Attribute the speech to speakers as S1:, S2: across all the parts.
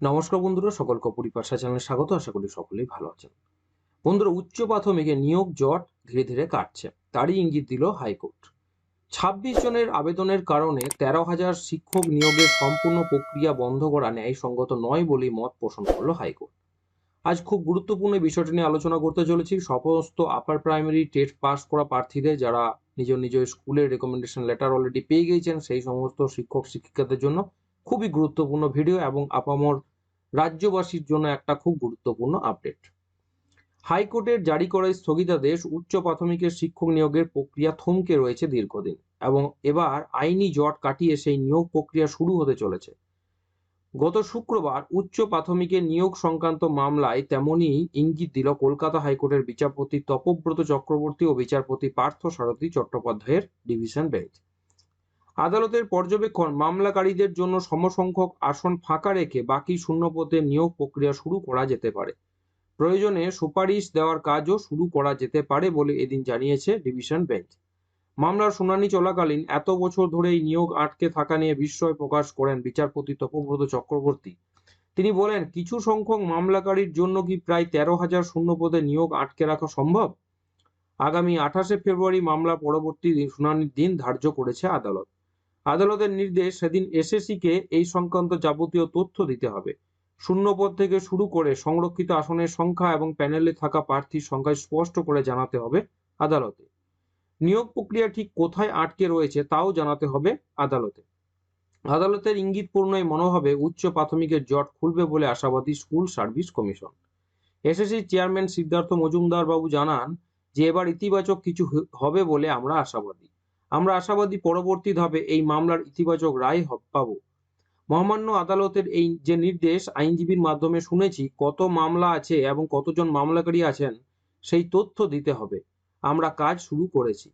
S1: নমস্কার বন্ধুরা, সকলকে পরিপাশা চ্যানেলে স্বাগত, আশা করি সকলেই ভালো আছেন। বন্ধুরা, উচ্চ প্রাথমিকে নিয়োগ জট ধীরে ধীরে কাটছে, তারই ইঙ্গিত দিল হাইকোর্ট। ছাব্বিশ জনের আবেদনের কারণে তেরো হাজার শিক্ষক নিয়োগের সম্পূর্ণ প্রক্রিয়া বন্ধ করা ন্যায়সঙ্গত নয় বলেই মত পোষণ করল হাইকোর্ট। আজ খুব গুরুত্বপূর্ণ বিষয়টি নিয়ে আলোচনা করতে চলেছি। সমস্ত আপার প্রাইমারি টেস্ট পাস করা প্রার্থীদের যারা নিজ নিজ স্কুলের রেকমেন্ডেশন লেটার অলরেডি পেয়ে গিয়েছেন, সেই সমস্ত শিক্ষক শিক্ষিকাদের জন্য খুবই গুরুত্বপূর্ণ ভিডিও এবং আপামর রাজ্যবাসীর জন্য একটা খুব গুরুত্বপূর্ণ আপডেট হাইকোর্টের জারি করা স্থগিতাদেশ উচ্চ প্রাথমিকের শিক্ষক নিয়োগের প্রক্রিয়া থমকে রয়েছে দীর্ঘদিন এবং এবার আইনি জট কাটিয়ে সেই নিয়োগ প্রক্রিয়া শুরু হতে চলেছে। গত শুক্রবার উচ্চ প্রাথমিকের নিয়োগ সংক্রান্ত মামলায় তেমনই ইঙ্গিত দিল কলকাতা হাইকোর্টের বিচারপতি তপব্রত চক্রবর্তী ও বিচারপতি পার্থ সারথী চট্টোপাধ্যায়ের ডিভিশন বেঞ্চ আদালতের পর্যবেক্ষণ, মামলাকারীদের জন্য সমসংখ্যক আসন ফাঁকা রেখে বাকি শূন্যপদে নিয়োগ প্রক্রিয়া শুরু করা যেতে পারে। প্রয়োজনে সুপারিশ দেওয়ার কাজও শুরু করা যেতে পারে বলে এদিন জানিয়েছে ডিভিশন বেঞ্চ। মামলার শুনানি চলাকালীন এত বছর ধরে এই নিয়োগ আটকে থাকা নিয়ে বিস্ময় প্রকাশ করেন বিচারপতি তপব্রত চক্রবর্তী। তিনি বলেন, কিছু সংখ্যক মামলাকারীর জন্য কি প্রায় তেরো হাজার শূন্যপদে নিয়োগ আটকে রাখা সম্ভব? আগামী আঠাশে ফেব্রুয়ারি মামলা পরবর্তী শুনানির দিন ধার্য করেছে আদালত। আদালতের নির্দেশ সেদিন এসএসসিকে এই সংক্রান্ত যাবতীয় তথ্য দিতে হবে। শূন্যপদ থেকে শুরু করে সংরক্ষিত আসনের সংখ্যা এবং প্যানেলে থাকা প্রার্থীর সংখ্যা স্পষ্ট করে জানাতে হবে আদালতে। নিয়োগ প্রক্রিয়া ঠিক কোথায় আটকে রয়েছে তাও জানাতে হবে আদালতে। আদালতের ইঙ্গিতপূর্ণ এই মনোভাবে উচ্চ প্রাথমিকের জট খুলবে বলে আশাবাদী school service commission. SSC chairman Siddhartha Majumdar babu জানান যে, এবার ইতিবাচক কিছু হবে বলে আমরা আশাবাদী। আমরা আশাবাদী পরবর্তী ধাপে এই মামলার ইতিবাচক রায় পাব। মহামান্য আদালতের এই যে নির্দেশ আইনজীবীর মাধ্যমে শুনেছি, কত মামলা আছে এবং কতজন মামলাকারী আছেন, সেই তথ্য দিতে হবে। আমরা কাজ শুরু করেছি।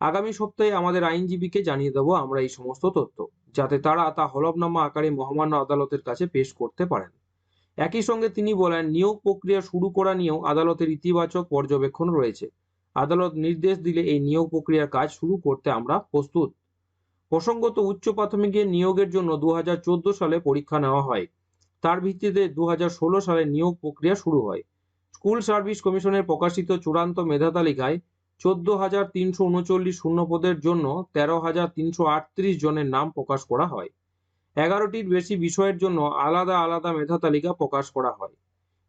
S1: আগামী সপ্তাহে আমাদের আইনজীবীকে জানিয়ে দেব আমরা এই সমস্ত তথ্য, যাতে তারা তা হলফনামা আকারে মহামান্য আদালতের কাছে পেশ করতে পারেন। একই সঙ্গে তিনি বলেন, নিয়োগ প্রক্রিয়া শুরু করা নিয়েও আদালতের ইতিবাচক পর্যবেক্ষণ রয়েছে। আদালত নির্দেশ দিলে এই নিয়োগ প্রক্রিয়ার কাজ শুরু করতে আমরা প্রস্তুত। প্রসঙ্গত উচ্চ প্রাথমিকের নিয়োগের জন্য দু হাজার চোদ্দ সালে পরীক্ষা নেওয়া হয়। তার ভিত্তিতে দু হাজার ষোলো সালে নিয়োগ প্রক্রিয়া শুরু হয়। স্কুল সার্ভিস কমিশনের প্রকাশিত চূড়ান্ত মেধা তালিকায় চোদ্দ হাজার তিনশো উনচল্লিশ শূন্যপদের জন্য তেরো হাজার তিনশো আটত্রিশ জনের নাম প্রকাশ করা হয়। এগারোটির বেশি বিষয়ের জন্য আলাদা আলাদা মেধা তালিকা প্রকাশ করা হয়।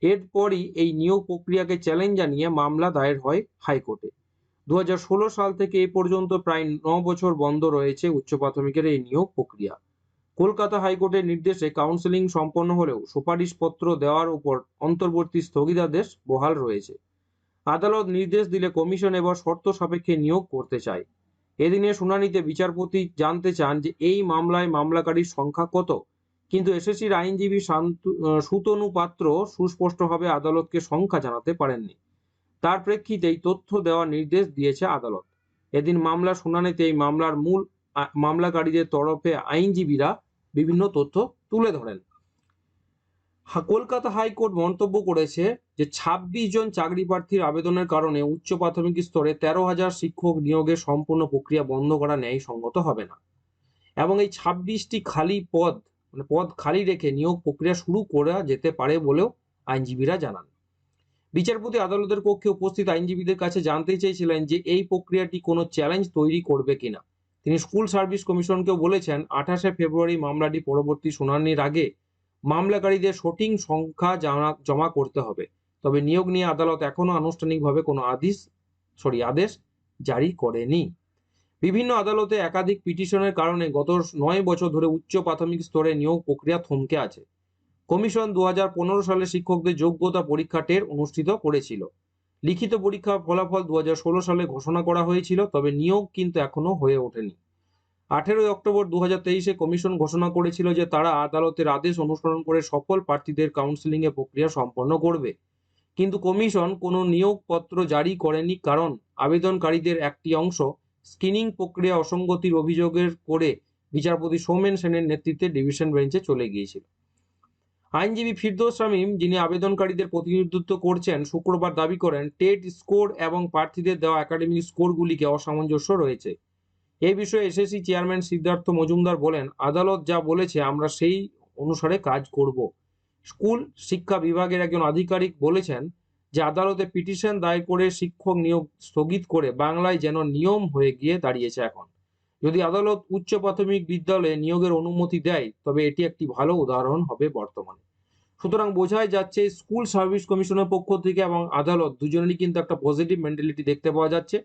S1: এরপরই এই নিয়োগ প্রক্রিয়াকে চ্যালেঞ্জ জানিয়ে মামলা দায়ের হয় হাইকোর্টে। দুহাজার ষোলো সাল থেকে এ পর্যন্ত প্রায় ন বছর বন্ধ রয়েছে উচ্চ প্রাথমিকের এই নিয়োগ প্রক্রিয়া। কলকাতা হাইকোর্টের নির্দেশে কাউন্সেলিং সম্পন্ন হলেও সুপারিশপত্র দেওয়ার উপর অন্তর্বর্তী স্থগিতাদেশ বহাল রয়েছে। আদালত নির্দেশ দিলে কমিশন এবার শর্ত সাপেক্ষে নিয়োগ করতে চায়। এদিনের শুনানিতে বিচারপতি জানতে চান যে এই মামলায় মামলাকারীর সংখ্যা কত? কিন্তু এসএসসির আইনজীবী সুতনু পাত্র সুস্পষ্টভাবে আদালতকে সংখ্যা জানাতে পারেননি। তার প্রেক্ষিতে এই তথ্য দেওয়ার নির্দেশ দিয়েছে আদালত। এদিন মামলা শুনানিতে এই মামলার মূল মামলাকারীদের তরফে আইনজীবীরা বিভিন্ন তথ্য তুলে ধরেন। কলকাতা হাইকোর্ট মন্তব্য করেছে যে ছাব্বিশ জন চাকরি প্রার্থীর আবেদনের কারণে উচ্চ প্রাথমিক স্তরে তেরো হাজার শিক্ষক নিয়োগের সম্পূর্ণ প্রক্রিয়া বন্ধ করা ন্যায়সঙ্গত হবে না। এবং এই ছাব্বিশটি খালি পদ মানে পদ খালি রেখে নিয়োগ প্রক্রিয়া শুরু করা যেতে পারে বলেও আইনজীবীরা জানান। বিচারপতি আদালতের পক্ষে উপস্থিত আইনজীবীদের কাছে জানতে চেয়েছিলেন যে এই প্রক্রিয়াটি কোনো চ্যালেঞ্জ তৈরি করবে কিনা। তিনি স্কুল সার্ভিস কমিশনকেও বলেছেন, আঠাশে ফেব্রুয়ারি মামলাটি পরবর্তী শুনানির আগে মামলাকারীদের সঠিক সংখ্যা জমা করতে হবে। তবে নিয়োগ নিয়ে আদালত এখনও আনুষ্ঠানিকভাবে কোনো আদেশ, সরি, আদেশ জারি করেনি। বিভিন্ন আদালতে একাধিক পিটিশনের কারণে গত নয় বছর ধরে উচ্চ প্রাথমিক স্তরে নিয়োগ প্রক্রিয়া থমকে আছে। কমিশন দু হাজার পনেরো সালে শিক্ষকদের যোগ্যতা পরীক্ষা টের অনুষ্ঠিত করেছিল। লিখিত পরীক্ষার ফলাফল দু হাজার ষোলো সালে ঘোষণা করা হয়েছিল, তবে নিয়োগ কিন্তু এখনও হয়ে ওঠেনি। আঠেরোই অক্টোবর দু তেইশে কমিশন ঘোষণা করেছিল যে তারা আদালতের আদেশ অনুসরণ করে সফল প্রার্থীদের কাউন্সিলিং এর প্রক্রিয়া সম্পন্ন করবে। কিন্তু কমিশন কোনো নিয়োগপত্র জারি করেনি, কারণ আবেদনকারীদের একটি অংশ স্ক্রিনিং প্রক্রিয়া অসঙ্গতির অভিযোগের করে বিচারপতি সৌমেন সেনের নেতৃত্বে ডিভিশন বেঞ্চে চলে গিয়েছিল। আইনজীবী ফিরদৌস শামীম যিনি আবেদনকারীদের প্রতিনিধিত্ব করছেন, শুক্রবার দাবি করেন, টেট স্কোর এবং প্রার্থীদের দেওয়া একাডেমিক স্কোরগুলিকে অসামঞ্জস্য রয়েছে। এ বিষয়ে এসএসসি চেয়ারম্যান সিদ্ধার্থ মজুমদার বলেন, আদালত যা বলেছে আমরা সেই অনুসারে কাজ করব। স্কুল শিক্ষা বিভাগের একজন আধিকারিক বলেছেন যে আদালতে পিটিশন দায়ের করে শিক্ষক নিয়োগ স্থগিত করে বাংলায় যেন নিয়ম হয়ে গিয়ে দাঁড়িয়েছে এখন। যদি আদালত উচ্চ প্রাথমিক বিদ্যালয়ে নিয়োগের অনুমতি দেয়, তবে এটি একটি ভালো উদাহরণ হবে বর্তমানে। সুতরাং বোঝাই যাচ্ছে, স্কুল সার্ভিস কমিশনের পক্ষ থেকে এবং আদালত দুজনেরই কিন্তু একটা পজিটিভ মেন্টালিটি দেখতে পাওয়া যাচ্ছে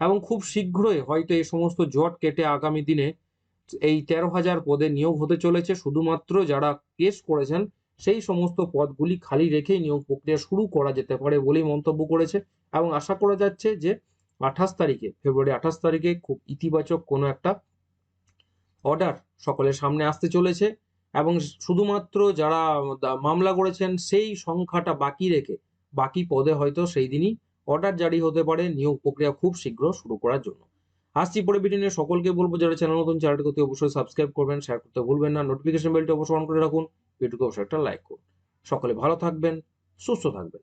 S1: এবং খুব শীঘ্রই হয়তো এই সমস্ত জট কেটে আগামী দিনে এই তেরো হাজার পদে নিয়োগ হতে চলেছে। শুধুমাত্র যারা কেস করেছেন সেই সমস্ত পদগুলি খালি রেখেই নিয়োগ প্রক্রিয়া শুরু করা যেতে পারে বলেই মন্তব্য করেছে এবং আশা করা যাচ্ছে যে আঠাশ তারিখে, ফেব্রুয়ারি আঠাশ তারিখে খুব ইতিবাচক কোনো একটা অর্ডার সকলের সামনে আসতে চলেছে এবং শুধুমাত্র যারা মামলা করেছেন সেই সংখ্যাটা বাকি রেখে বাকি পদে হয়তো সেই দিনই অর্ডার জারি হতে পারে নিয়োগ প্রক্রিয়া খুব শীঘ্র শুরু করার জন্য। আসছি পরে ভিডিও সকলকে বলব যারা চ্যানেল নতুন চ্যানেলটি অবশ্যই সাবস্ক্রাইব করবেন শেয়ার করতে ভুলবেন না নোটিফিকেশন বেলটি অবশ্যই অন করে রাখুন। ভিডিওকে অবশ্যই একটা লাইক করুন। সকলে ভালো থাকবেন সুস্থ থাকবেন।